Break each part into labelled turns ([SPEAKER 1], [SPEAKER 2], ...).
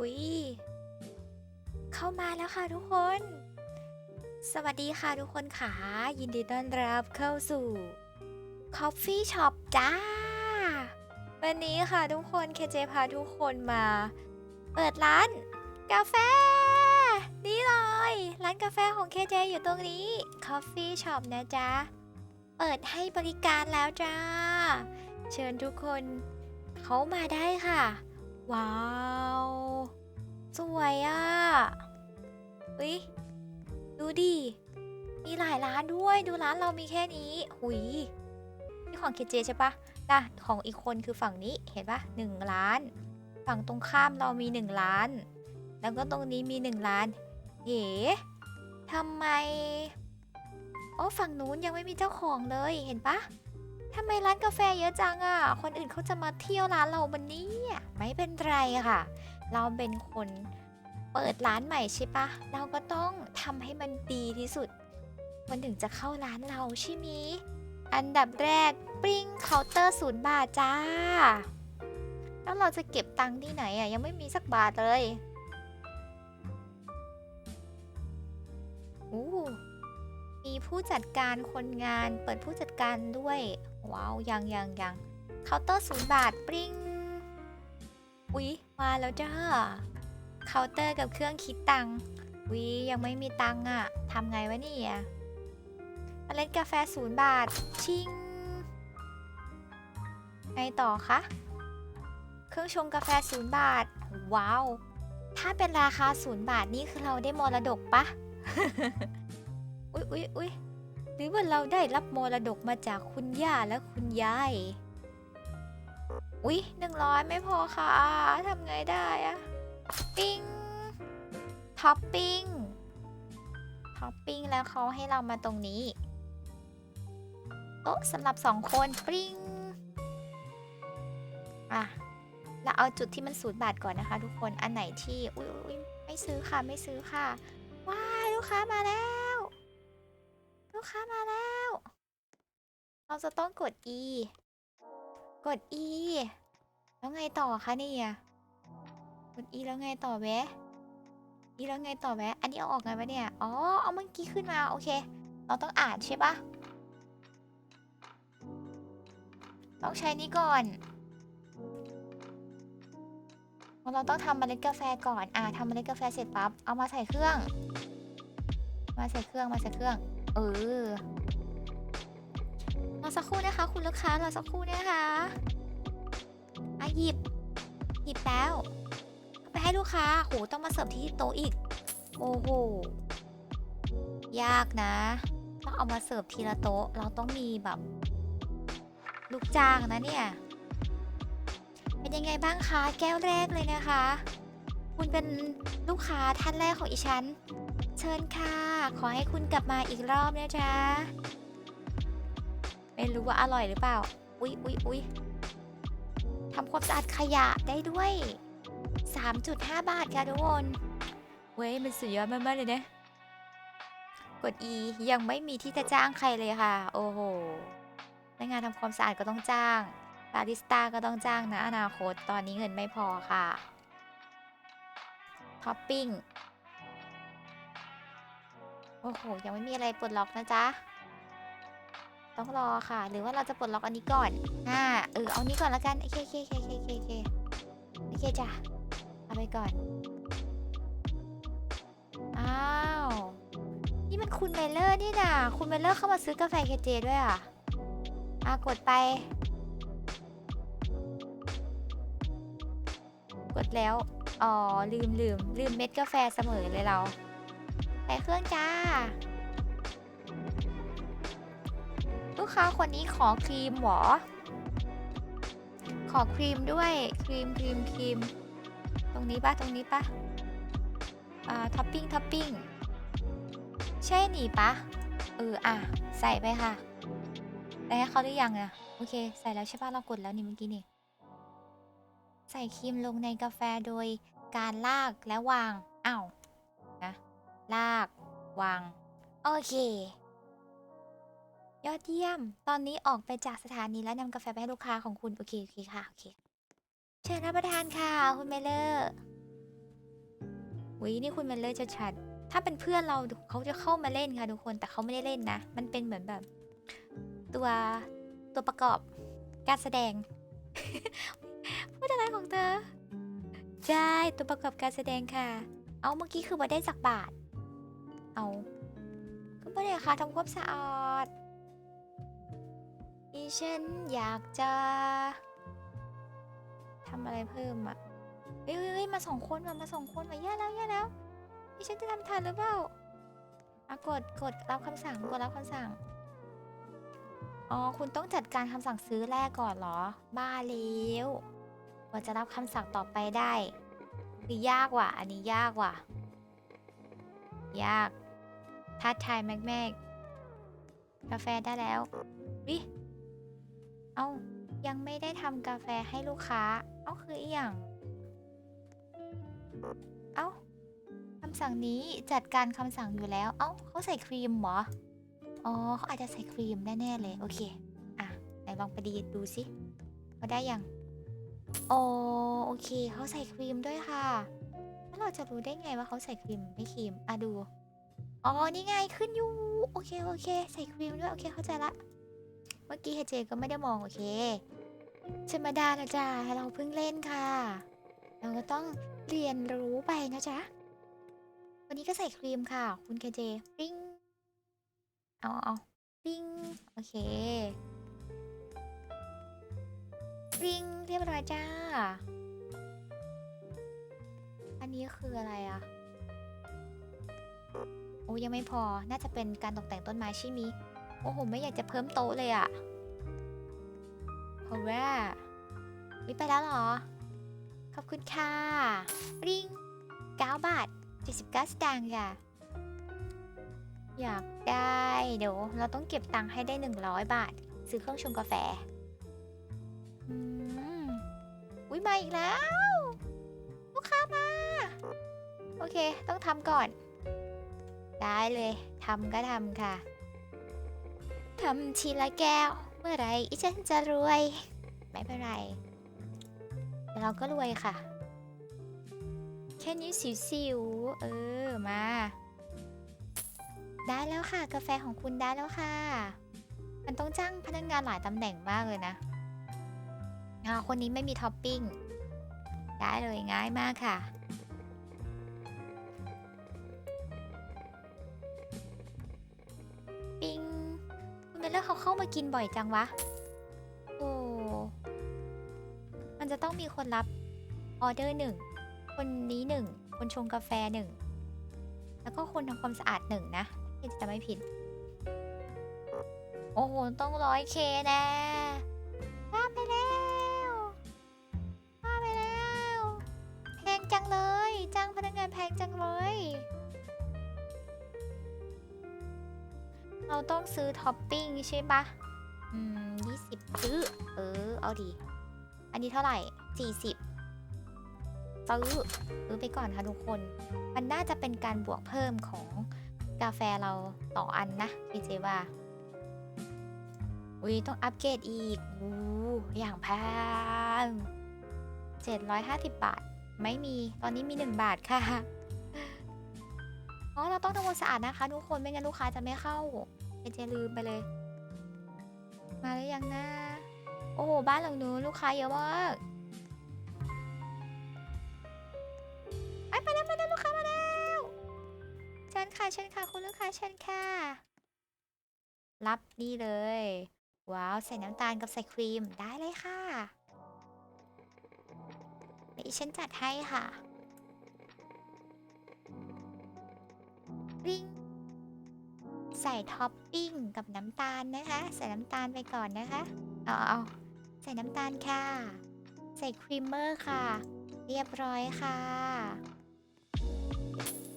[SPEAKER 1] อุ้ยเข้ามาแล้วค่ะทุกคน สวัสดีค่ะทุกคนค่ะ ยินดีต้อนรับเข้าสู่ Coffee Shop จ้า วันนี้ค่ะทุกคนเคเจพาทุกคนมา เปิดร้าน กาแฟ นี่เลย ร้านกาแฟของเคเจอยู่ตรงนี้ Coffee Shop นะจ๊ะ เปิดให้บริการแล้วจ้า เชิญทุกคน เขามาได้ค่ะ ว้าว สวยอะ่ะอุ้ยดูดิ มีหลายร้านด้วย ดูร้านเรามีแค่นี้ หุยนี่ของเคเจใช่ปะนะของอีกคนคือฝั่งนี้ เห็นปะหนึ่งล้าน ฝั่งตรงข้ามเรามีหนึ่งล้าน แล้วก็ตรงนี้มีหนึ่งล้านเอ๋ทำไมอ๋อฝั่งนู้นยังไม่มีเจ้าของเลย เห็นปะทำไมร้านกาแฟเยอะจังอะ่ะ คนอื่นเขาจะมาเที่ยวร้านเราวันนี้อะไม่เป็นไรค่ะ เราเป็นคนเปิดร้านใหม่ใช่ปะเราก็ต้องทำให้มันดีที่สุด คนถึงจะเข้าร้านเราใช่ไหมอันดับแรกปริ้งเคาน์เตอร์ศูนย์บาทจ้า แล้วเราจะเก็บตังค์ที่ไหนอะ ยังไม่มีสักบาทเลยอู้มีผู้จัดการคนงานเปิดผู้จัดการด้วย ว้าว ยังยังยังเคาน์เตอร์ศูนย์บาทปริ้ง อุ๊ยมาแล้วจ้าเคาน์เตอร์กับเครื่องคิดตังค์วิยังไม่มีตังค์อะทำไงวะเนี่ยเมาเล่นกาแฟศูนย์บาท ชิง ไงต่อคะ เครื่องชงกาแฟศูนย์บาท ว้าว ถ้าเป็นราคาศูนย์บาทนี่คือเราได้มรดกปะอุ๊ยอุ๊ยอุ๊ยหรือว่าเราได้รับมรดกมาจากคุณย่าและคุณยาย อุ๊ยหนึ่งร้อยไม่พอค่ะทำไงได้อะปิ้งท็อปปิ้งท็อปปิ้งแล้วเขาให้เรามาตรงนี้โต๊ะสำหรับสองคนปิ้งอะเราเอาจุดที่มันศูนย์บาทก่อนนะคะ ทุกคนอันไหนที่อุ๊ยอุ๊ยไม่ซื้อค่ะไม่ซื้อค่ะว้ายลูกค้ามาแล้ว ลูกค้ามาแล้ว เราจะต้องกด E กด E แล้วไงต่อคะเนี่ยกด E แล้วไงต่อแวะ E แล้วไงต่อแวะอันนี้เอาออกไงวะเนี่ย อ๋อ เอาเมื่อกี้ขึ้นมา โอเค เราต้องอ่านใช่ปะต้องใช้นี้ก่อนเราต้องทำเมล็ดกาแฟก่อน อ่าทำเมล็ดกาแฟเสร็จปั๊บ เอามาใส่เครื่อง มาใส่เครื่อง มาใส่เครื่อง เออรอสักครู่นะคะ คุณลูกค้ารอสักครู่นะคะอะ หยิบ หยิบแล้วไปให้ลูกค้าโหต้องมาเสิร์ฟที่โต๊ะอีก โอ้โห ยากนะ ต้องเอามาเสิร์ฟทีละโต๊ะ เราต้องมีแบบ ลูกจ้างนะเนี่ย เป็นยังไงบ้างคะ แก้วแรกเลยนะคะ คุณเป็นลูกค้าท่านแรกของอีฉัน เชิญค่ะ ขอให้คุณกลับมาอีกรอบนะจ๊ะ ไม่รู้ว่าอร่อยหรือเปล่า อุ๊ยอุ๊ยอุ๊ย ทำความสะอาดขยะได้ด้วย 3.5 บาทค่ะทุกคน เว้ย มันสุดยอดมากๆเลยนะ กด E ยังไม่มีที่จะจ้างใครเลยค่ะ โอ้โหพนักงานทำความสะอาดก็ต้องจ้าง บาริสต้าก็ต้องจ้างนะอนาคต ตอนนี้เงินไม่พอค่ะ ท็อปปิ้ง โอ้โห ยังไม่มีอะไรปลดล็อกนะจ๊ะ ต้องรอค่ะ หรือว่าเราจะปลดล็อกอันนี้ก่อน อ่า เออ เอานี้ก่อนละกันโอเคโอเคโอเคโอเคโอเคโอเคโอเคจ้ะ เอาไปก่อน อ้าว นี่มันคุณเมลเลอร์นี่นะคุณเมลเลอร์เข้ามาซื้อกาแฟเคเจด้วยอะ อะ กดไป กดแล้ว อ๋อ ลืมลืมลืมเม็ดกาแฟเสมอเลยเราใส่เครื่องจ้า ลูกค้าคนนี้ขอครีมหรอ ขอครีมด้วยครีมครีมครีม ตรงนี้ปะตรงนี้ปะอ่าท็อปปิ้งท็อปปิ้งใช่หนีปะเอออะใส่ไปค่ะได้ให้เขาหรือยังอะโอเค ใส่แล้วใช่ปะเรากดแล้วนี่เมื่อกี้นี่ใส่ครีมลงในกาแฟโดยการลากและวางอ้าวนะลากวาง โอเค ยอดเยี่ยม ตอนนี้ออกไปจากสถานีแล้วนำกาแฟไปให้ลูกค้าของคุณ โอเค โอเคค่ะ โอเค เชิญรับประทานค่ะ คุณเมเลอร์วินี่คุณเมันเลยจะชัด ถ้าเป็นเพื่อนเราเขาจะเข้ามาเล่นค่ะทุกคน แต่เขาไม่ได้เล่นนะ มันเป็นเหมือนแบบ ตัวตัวประกอบการแสดงพูดอะไรของเธอ ใช่ ตัวประกอบการแสดงค่ะ เอาเมื่อกี้คือมาได้สักบาท เอาก็ไม่ได้ค่ะทำความสะอาด อีฉันอยากจะทำอะไรเพิ่มอะเฮ้ยเฮ้ยมาสองคนมามาสองคนมาแย่แล้วแย่แล้วอีฉันจะทำทันหรือเปล่าอะกดกดรับคำสั่งกดรับคำสั่งอ๋อคุณต้องจัดการคำสั่งซื้อแรกก่อนเหรอ บ้าแล้วกว่าจะรับคำสั่งต่อไปได้ คือยากว่ะ อันนี้ยากว่ะ ยากท้าทายแม็กแม็กกาแฟได้แล้ววิ เอ้ายังไม่ได้ทำกาแฟให้ลูกค้า เอ้าคืออีหยังเอ้าคำสั่งนี้จัดการคำสั่งอยู่แล้ว เอ้าเขาใส่ครีมเหรอ อ๋อเขาอาจจะใส่ครีมแน่ๆเลย โอเค อะไหนลองไปดีดูสิเขาได้ยังอ๋อโอเคเขาใส่ครีมด้วยค่ะ แล้วเราจะรู้ได้ไงว่าเขาใส่ครีมไม่ครีม อะดู อ๋อ นี่ไงขึ้นอยู่ โอเค โอเค ใส่ครีมด้วย โอเค เข้าใจละ มื่อกี้เฮเจก็ไม่ได้มองโอเคธรรมดานะจ๊ะเราเพิ่งเล่นค่ะ เราก็ต้องเรียนรู้ไปนะจ๊ะ วันนี้ก็ใส่ครีมค่ะ คุณเคเจปิ้งเอาเอาปิ้งโอเคปิ้งเรียบร้อยจ้า อันนี้คืออะไรอะโอ้ยังไม่พอ น่าจะเป็นการตกแต่งต้นไม้ใช่มิ โอ้โห ไม่อยากจะเพิ่มโต๊ะเลยอะเพราะว่าวิไปแล้วเหรอ ขอบคุณค่ะ ริง9บาท79สตางค์ค่ะ อยากได้เดี๋ยว เราต้องเก็บตังค์ให้ได้ 100 บาท ซื้อเครื่องชงกาแฟอืมอุ้ยมาอีกแล้ว ลูกค้ามา โอเค ต้องทำก่อน ได้เลยทำก็ทำค่ะ ทำทีละแก้ว เมื่อไรอีฉันจะรวย ไม่เป็นไรเดี๋ยวเราก็รวยค่ะ แค่นี้สิวๆเออ มา ได้แล้วค่ะ กาแฟของคุณได้แล้วค่ะ มันต้องจ้างพนักงานหลายตำแหน่งมากเลยนะอ่าคนนี้ไม่มีท็อปปิ้ง ได้เลยง่ายมากค่ะ คุณเมลเลอร์เขาเข้ามากินบ่อยจังวะ โอ้ มันจะต้องมีคนรับออเดอร์หนึ่ง คนนี้หนึ่ง คนชงกาแฟหนึ่ง แล้วก็คนทำความสะอาดหนึ่งนะที่จะไม่ผิด โอ้โห ต้องร้อยเคแน่ว่าไปแล้วว่าไปแล้ว แพงจังเลย จ้างพนักงานแพงจังเลย เราต้องซื้อท็อปปิ้งใช่ปะอืมยี่สิบซื้อ เออ เอาดี อันนี้เท่าไหร่สี่สิบซื้อซื้อไปก่อนค่ะทุกคน มันน่าจะเป็นการบวกเพิ่มของกาแฟเราต่ออันนะพี่เจว่า อุ้ยต้องอัปเกรดอีกอู้อย่างแพง750บาท ไม่มี ตอนนี้มี1บาทค่ะ อ๋อ เราต้องทำความสะอาดนะคะทุกคน ไม่งั้นลูกค้าจะไม่เข้า เจเจลืมไปเลย มาหรือยังนะ โอ้โห บ้านหลังนู้นลูกค้าเยอะมากไปไปแล้วไปแล้วลูกค้ามาแล้วเชิญค่ะเชิญค่ะคุณลูกค้าเชิญค่ะ รับนี่เลย ว้าว ใส่น้ำตาลกับใส่ครีมได้เลยค่ะเดี๋ยวฉันจัดให้ค่ะริง ใส่ท็อปปิ้งกับน้ำตาลนะคะ ใส่น้ำตาลไปก่อนนะคะเอาเอาใส่น้ำตาลค่ะ ใส่ครีมเมอร์ค่ะ เรียบร้อยค่ะ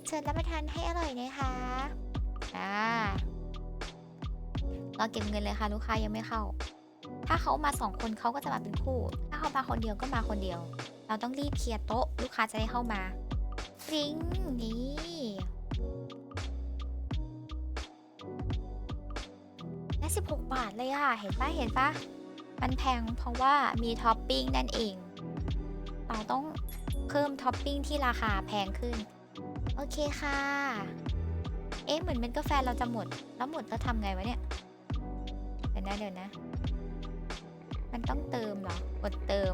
[SPEAKER 1] เชิญรับประทานให้อร่อยนะคะอ่าเราเก็บเงินเลยค่ะ ลูกค้ายังไม่เข้า ถ้าเขามาสองคนเขาก็จะมาเป็นคู่ ถ้าเขามาคนเดียวก็มาคนเดียว เราต้องรีบเคลียร์โต๊ะ ลูกค้าจะได้เข้ามาปริ้งนี่ และ16บาทเลยค่ะ เห็นปะเห็นปะมันแพงเพราะว่ามีท็อปปิ้งนั่นเอง เราต้องเพิ่มท็อปปิ้งที่ราคาแพงขึ้น โอเคค่ะ เอ๊ะเหมือนเป็นกาแฟเราจะหมด แล้วหมดแล้วทำไงวะเนี่ย เดี๋ยวนะเดี๋ยวนะ มันต้องเติมเหรอ กดเติม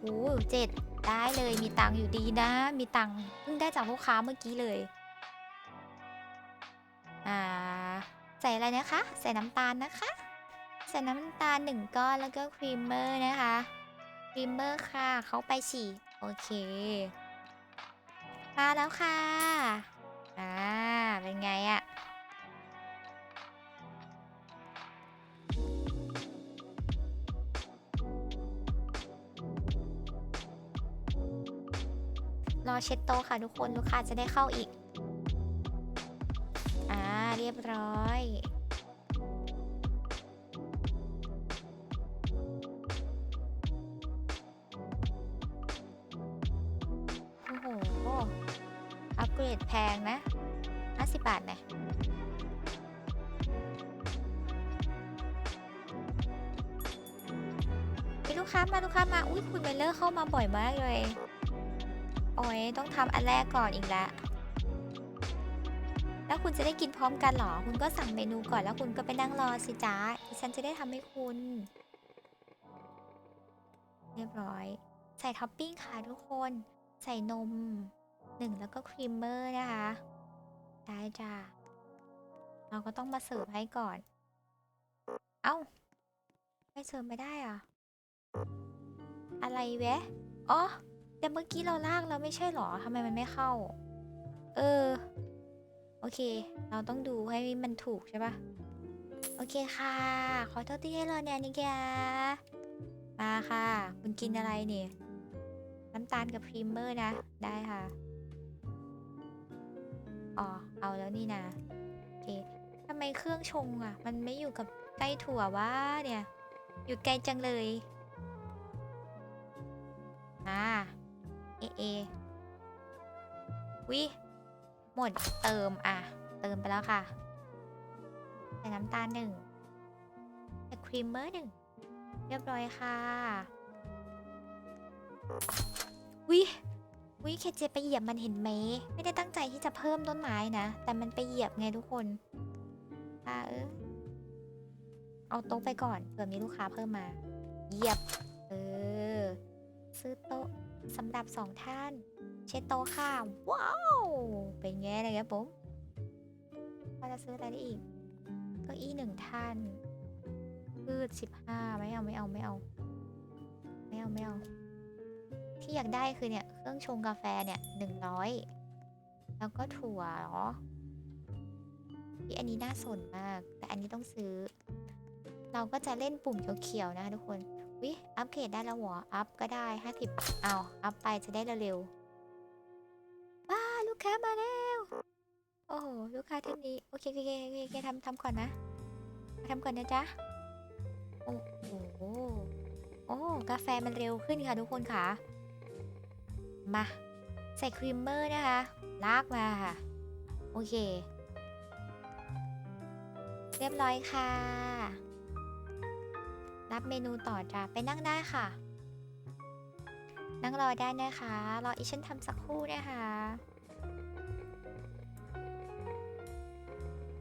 [SPEAKER 1] โอ้เจ็ดได้เลยมีตังอยู่ดีนะ มีตังเพิ่งได้จากลูกค้าเมื่อกี้เลย อ่า ใส่อะไรนะคะ ใส่น้ำตาลนะคะ ใส่น้ำตาลหนึ่งก้อนแล้วก็ครีมเมอร์นะคะครีมเมอร์ค่ะ เขาไปฉีดโอเค มาแล้วค่ะ อ่า เป็นไงอะรอเช็ดโตค่ะทุกคน ลูกค้าจะได้เข้าอีก รียบร้อย โอ้โห อัปเกรดแพงนะ 50 บาทไหมมีลูกค้ามาลูกค้ามา อุ้ยคุณเมลเลอร์เข้ามาบ่อยมากเลย โอ้ยต้องทำอันแรกก่อนอีกแล้ว คุณจะได้กินพร้อมกันเหรอ คุณก็สั่งเมนูก่อนแล้วคุณก็ไปนั่งรอสิจ้าดิฉันจะได้ทำให้คุณ เรียบร้อย ใส่ท็อปปิ้งค่ะทุกคน ใส่นมหนึ่งแล้วก็ครีมเมอร์นะคะ ได้จ้าเราก็ต้องมาเสิร์ฟให้ก่อน เอ้า ไม่เสิร์ฟไม่ได้อะอะไรแวะ อ๋อ แต่เมื่อกี้เราลากแล้วไม่ใช่หรอทำไมมันไม่เข้า เออ โอเค เราต้องดูให้มันถูกใช่ปะโอเคค่ะ ขอโทษที่ให้รอนานนี่แกมาค่ะ คุณกินอะไรเนี่ย น้ำตาลกับพรีมเมอร์นะ ได้ค่ะ อ๋อ เอาแล้วนี่นะโอเคทำไมเครื่องชงอะ มันไม่อยู่กับใกล้ถั่ววะเนี่ย อยู่ไกลจังเลยอ่าเอเอวิ หมดเติมอะ เติมไปแล้วค่ะใส่น้ำตาลหนึ่งใส่ครีมเมอร์หนึ่งเรียบร้อยค่ะวิวิเคเจไปเหยียบมันเห็นไหม ไม่ได้ตั้งใจที่จะเพิ่มต้นไม้นะ แต่มันไปเหยียบไงทุกคนอ่าเออเอาโต๊ะไปก่อนเผื่อมีลูกค้าเพิ่มมา เหยียบ เออ ซื้อโต๊ะสำหรับสองท่าน เช็ดโต๊ะค่ะว้าว เป็นไงนะครับผมเราจะซื้ออะไรได้อีกเก้าอี้หนึ่งท่านพืชสิบห้าไม่เอาไม่เอาไม่เอา ไม่เอาไม่เอา ที่อยากได้คือเนี่ย เครื่องชงกาแฟเนี่ยหนึ่งร้อยแล้วก็ถั่วหรอที่อันนี้น่าสนมาก แต่อันนี้ต้องซื้อ เราก็จะเล่นปุ่มเขียวๆนะคะทุกคนวิอัปเกรดได้แล้วเหรออัพก็ได้ห้าสิบเอาอัพไปจะได้เร็วๆว้าลู กค้ามาแล้ว โอ้โห ลูกค้าท่านนี้ โอเคโอเคโอเคโอเคทำทำก่อนนะทำก่อนนะจ๊ะ โอ้โห โอ้ กาแฟมันเร็วขึ้นค่ะทุกคนค่ะ มา ใส่ครีมเมอร์นะคะ ลากมาค่ะ โอเค เรียบร้อยค่ะ รับเมนูต่อจ้ะ ไปนั่งได้ค่ะ นั่งรอได้นะคะ รออีฉันทำสักครู่นะคะ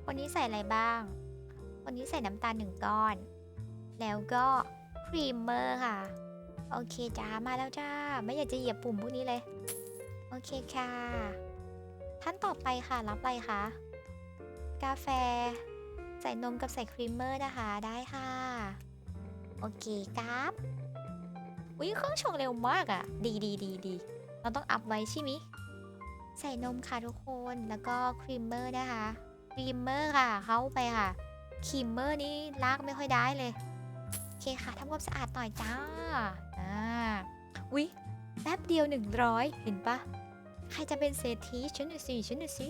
[SPEAKER 1] คนนี้ใส่อะไรบ้างคนนี้ใส่น้ำตาลหนึ่งก้อน แล้วก็ครีมเมอร์ค่ะ โอเคจ้ามาแล้วจ้า ไม่อยากจะเหยียบปุ่มพวกนี้เลย โอเคค่ะ ท่านต่อไปค่ะรับอะไรคะ กาแฟ ใส่นมกับใส่ครีมเมอร์นะคะ ได้ค่ะ โอเคครับอุ้ยเครื่องชงเร็วมากอะ่ะ ดีดีดีดี เราต้องอัพไว้ใช่ไหมใส่นมค่ะทุกคน แล้วก็ครีมเมอร์นะคะ ครีมเมอร์ค่ะ เขาไปค่ะครีมเมอร์นี่ลากไม่ค่อยได้เลย โอเคค่ะทำความสะอาดหน่อยจ้า อ่า อุ๊ย แป๊บเดียว 100 เห็นปะ ใครจะเป็นเศรษฐีฉันน่ะสิฉันน่ะสิ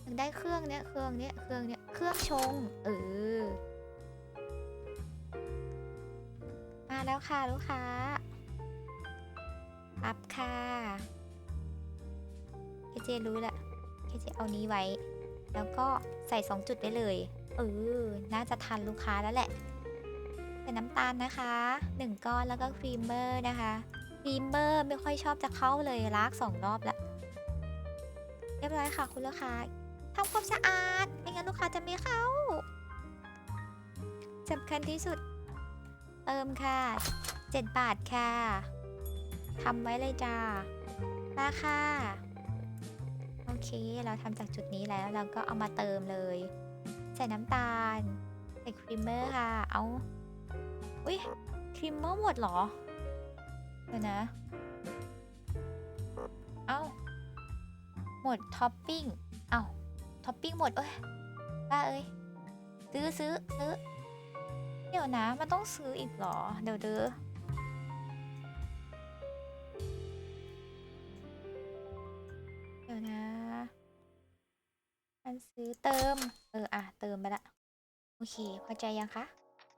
[SPEAKER 1] อยากได้เครื่องเนี้ย เครื่องเนี้ย เครื่องเนี้ย เครื่องชง เออ มาแล้วค่ะลูกค้าอัพค่ะ เคเจรู้ละ เคเจเอานี้ไว้ แล้วก็ใส่ 2 จุดได้เลย เออ น่าจะทันลูกค้าแล้วแหละใส่น้ำตาลนะคะ 1 ก้อนแล้วก็ครีมเมอร์นะคะครีมเมอร์ไม่ค่อยชอบจะเข้าเลยลางสองรอบละเรียบร้อยค่ะคุณลูกค้าทำความสะอาด ไม่งั้นลูกค้าจะไม่เข้าสำคัญที่สุด เติมค่ะ 7 บาทค่ะทำไว้เลยจ้ามาค่ะ เค เราทำจากจุดนี้แล้วเราก็เอามาเติมเลย ใส่น้ำตาล ใส่ครีมเมอร์ค่ะ เอา อุ้ยครีมเมอร์หมดเหรอ เดี๋ยวนะ เอาหมดท็อปปิ้ง เอาท็อปปิ้งหมด เอ้ยบ้าเอ้ย ซื้อซื้อซื้อ เดี๋ยวนะ มันต้องซื้ออีกเหรอ เดี๋ยวเด้อ ซื้อเติม เอออะเติมไปละ โอเค พอใจยังคะ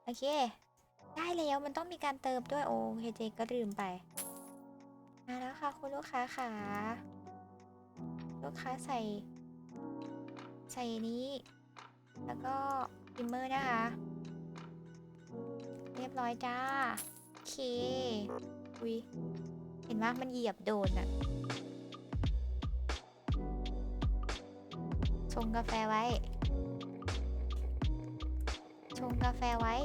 [SPEAKER 1] โอเค ได้แล้วมันต้องมีการเติมด้วยโอเคเจก็ลืมไป มาแล้วค่ะ คุณลูกค้าค่ะ ลูกค้าใส่ ใส่นี้ แล้วก็พิมเมอร์นะคะ เรียบร้อยจ้า โอเค อุ้ยเห็นว่ามันเหยียบโดนอะ ชงกาแฟไว้ ชงกาแฟไว้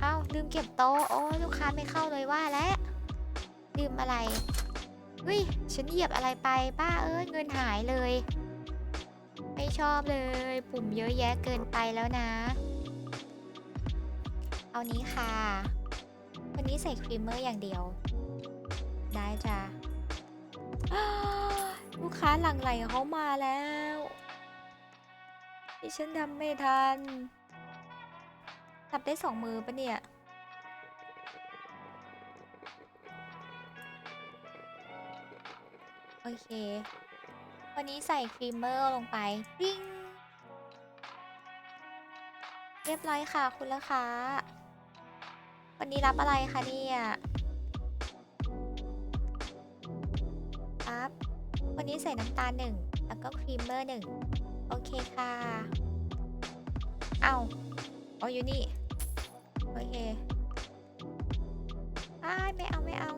[SPEAKER 1] เอ้าลืมเก็บโต๊ะ โอ้ลูกค้าไม่เข้าเลยว่าแล้ว ลืมอะไรเฮ้ยฉันเหยียบอะไรไปป้าเอ้ยเงินหายเลย ไม่ชอบเลย ปุ่มเยอะแยะเกินไปแล้วนะ นี้ค่ะ วันนี้ใส่ครีมเมอร์อย่างเดียว ได้จ้ะลูกค้าหลั่งไหลเขามาแล้วดิฉันทำไม่ทันทับได้สองมือปะเนี่ยโอเค วันนี้ใส่ครีมเมอร์ลงไปปิ้งเรียบร้อยค่ะคุณลูกค้า วันนี้รับอะไรคะเนี่ยครับ วันนี้ใส่น้ำตาลหนึ่งแล้วก็ครีมเมอร์หนึ่งโอเคค่ะ เอาเอาอยู่นี่ โอเคอ้ายไม่เอาไม่เอา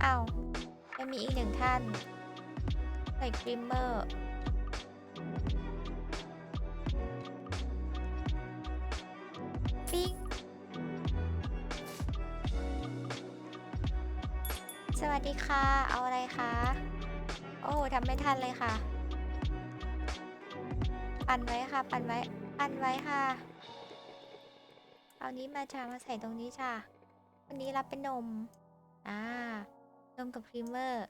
[SPEAKER 1] เอายังมีอีกหนึ่งท่าน ใส่ครีมเมอร์ ปิ้งสวัสดีค่ะ เอาอะไรคะ โอ้ทำไม่ทันเลยค่ะ ปั่นไว้ค่ะ ปั่นไว้ ปั่นไว้ค่ะ เอานี้มาจ้ามาใส่ตรงนี้จ้าวันนี้รับเป็นนม อ่า นมกับครีมเมอร์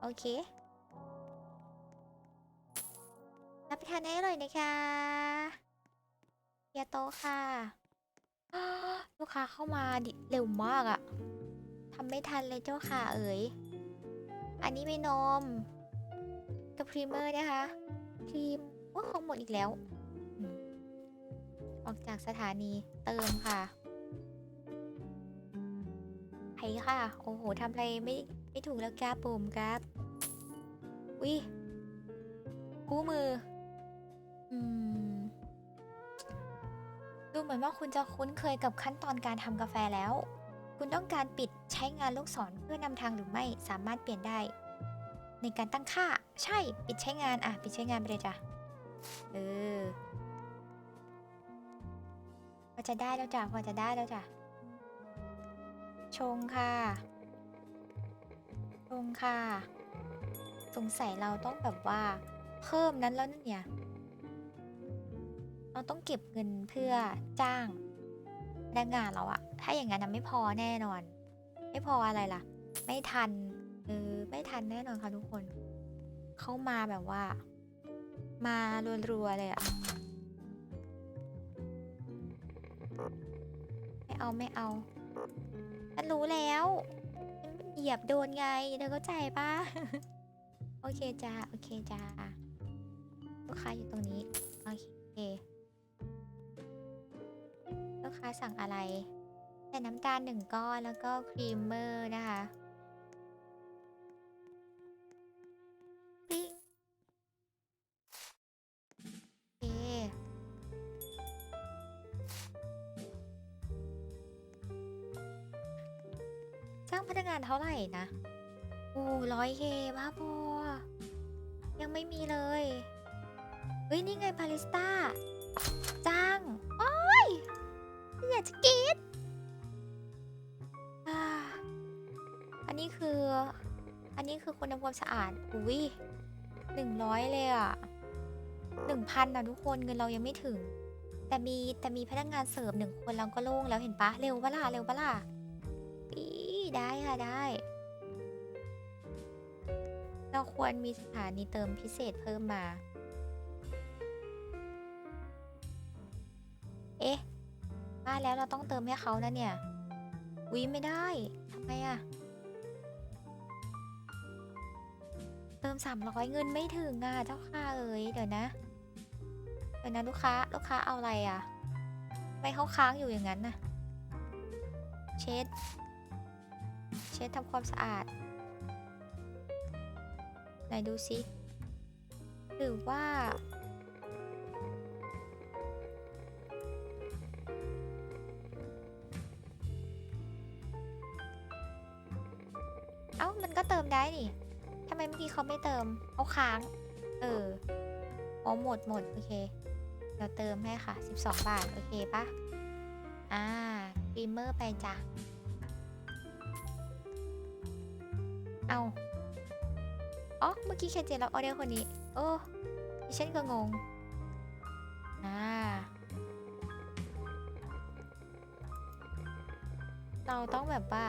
[SPEAKER 1] โอเค รับประทานได้เลยนะคะ เฮียโตะค่ะ ลูกค้าเข้ามาดิเร็วมากอะทำไม่ทันเลยเจ้าค่ะเอ๋ย อันนี้ไม่นม กับครีมเมอร์นะคะ ครีมว่าของหมดอีกแล้วอืมออกจากสถานีเติมค่ะไผค่ะ โอ้โหทำอะไรไม่ไม่ถูกแล้วครับปุ่มครับวิกู้มือ อืม ดูเหมือนว่าคุณจะคุ้นเคยกับขั้นตอนการทำกาแฟแล้ว คุณต้องการปิดใช้งานลูกศรเพื่อนำทางหรือไม่สามารถเปลี่ยนได้ ในการตั้งค่า ใช่ปิดใช้งานอะปิดใช้งานไปเลยจ้ะเออพอจะได้แล้วจ้ะพอจะได้แล้วจ้ะชงค่ะ ชงค่ะ สงสัยเราต้องแบบว่า เพิ่มนั้นแล้วนะเนี่ย เราต้องเก็บเงินเพื่อจ้างพนักงานเราอะถ้าอย่างนั้นไม่พอแน่นอน ไม่พออะไรล่ะ ไม่ทันเออไม่ทันแน่นอนค่ะทุกคน เข้ามาแบบว่า มารัวๆเลยอะไม่เอาไม่เอาฉันรู้แล้วเหยียบโดนไงเธอเข้าใจปะโอเคจ้าโอเคจ้าลูกค้าอยู่ตรงนี้ โอเคูกค้าสั่งอะไร แต่น้ำตาลหนึ่งก้อนแล้วก็ครีมเมอร์นะคะปิ๊งโอเคางพนักงานเท่าไหร่นะโอ้ร้อยเคบ้าพอยังไม่มีเลย เฮ้ย นี่ไงพาริสต้าจ้า อยากจะกรีดอันนี้คือ อันนี้คือคุณภาพสะอาด อุ้ยหนึ่งร้อยเลยอะหนึ่งพันอะทุกคนเงินเรายังไม่ถึง แต่มีแต่มีพนักงานเสิร์ฟหนึ่งคนเราก็โล่งแล้วเห็นปะเร็วปะล่ะเร็วปะล่ะอีได้ค่ะได้ เราควรมีสถานีเติมพิเศษเพิ่มมา เอ๊ะ ว่าแล้วเราต้องเติมให้เขานะเนี่ยวิไม่ได้ทำไมอะเติมสามร้อยเงินไม่ถึงอะเจ้าค่ะเอ๋ยเดี๋ยวนะเดี๋ยวนะลูกค้าลูกค้าเอาอะไรอะทำไม่เขาค้างอยู่อย่างนั้นน่ะเช็ด เช็ดทำความสะอาดไหนดูสิหรือว่า มันก็เติมได้นี่ทำไมเมื่อกี้เขาไม่เติมเขาค้าง เออ อ๋อหมดหมดโอเค เดี๋ยวเติมให้ค่ะ 12 บาท โอเคปะอ่าบีมเมอร์ไปจ้ะ เอา อ๋อ เมื่อกี้แค่เจนรับออเดอร์คนนี้ โอ้ดิฉันก็งง อ่า เราต้องแบบว่า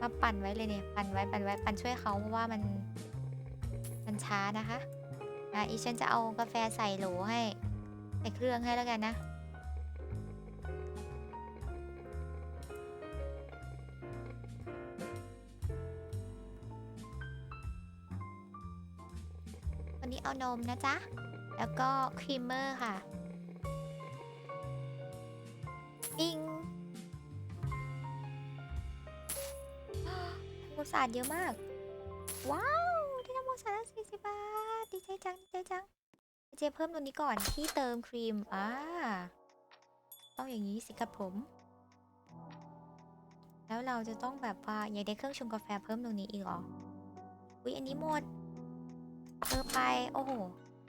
[SPEAKER 1] มาปั่นไว้เลยเนี่ยปั่นไว้ปั่นไว้ปั่นช่วยเขาเพราะว่ามันมันช้านะคะอะอีฉันจะเอากาแฟใส่โหลให้ใส่เครื่องให้แล้วกันนะวันนี้เอานมนะจ๊ะ แล้วก็ครีมเมอร์ค่ะปิ้ง ทำความสะอาดเยอะมาก ว้าวได้ทำความสะอาดสี่สิบบาทดีใจจังดีใจจังเจเพิ่มตัวนี้ก่อนที่เติมครีมอ่าต้องอย่างนี้สิครับผม แล้วเราจะต้องแบบว่าอยากได้เครื่องชงกาแฟเพิ่มตรงนี้อีกหรออุ๊ยอันนี้หมดเติมไปโอ้โห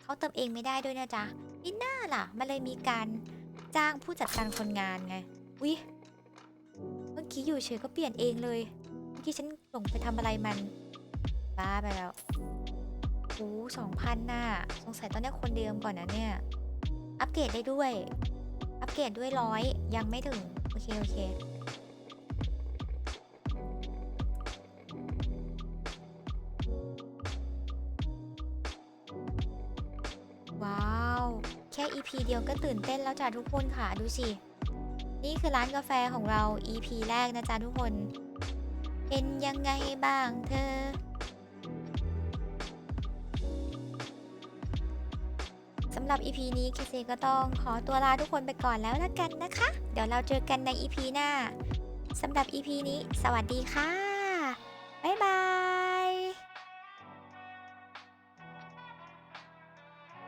[SPEAKER 1] เขาเติมเองไม่ได้ด้วยนะจ๊ะนี่น่าล่ะ มันเลยมีการจ้างผู้จัดการคนงานไง อุ๊ยเมื่อกี้อยู่เฉยก็เปลี่ยนเองเลย เมื่อกี้ฉัน หลงไปทำอะไรมัน บ้าไปแล้วโอ้สองพันน่ะ สงสัยตองได้คนเดิมก่อนนะเนี่ย อัปเกรดได้ด้วย อัปเกรดด้วยร้อยยังไม่ถึง โอเค โอเคว้าวแค่ EP เดียวก็ตื่นเต้นแล้วจ้ะทุกคนค่ะ ดูสิ นี่คือร้านกาแฟของเรา EP แรกนะจ๊ะทุกคน เป็นยังไงบ้างเธอ สำหรับ EP นี้เคเซก็ต้องขอตัวลาทุกคนไปก่อนแล้วละกันนะคะ เดี๋ยวเราเจอกันใน EP หน้า สำหรับ EP นี้ สวัสดีค่ะ บ๊ายบาย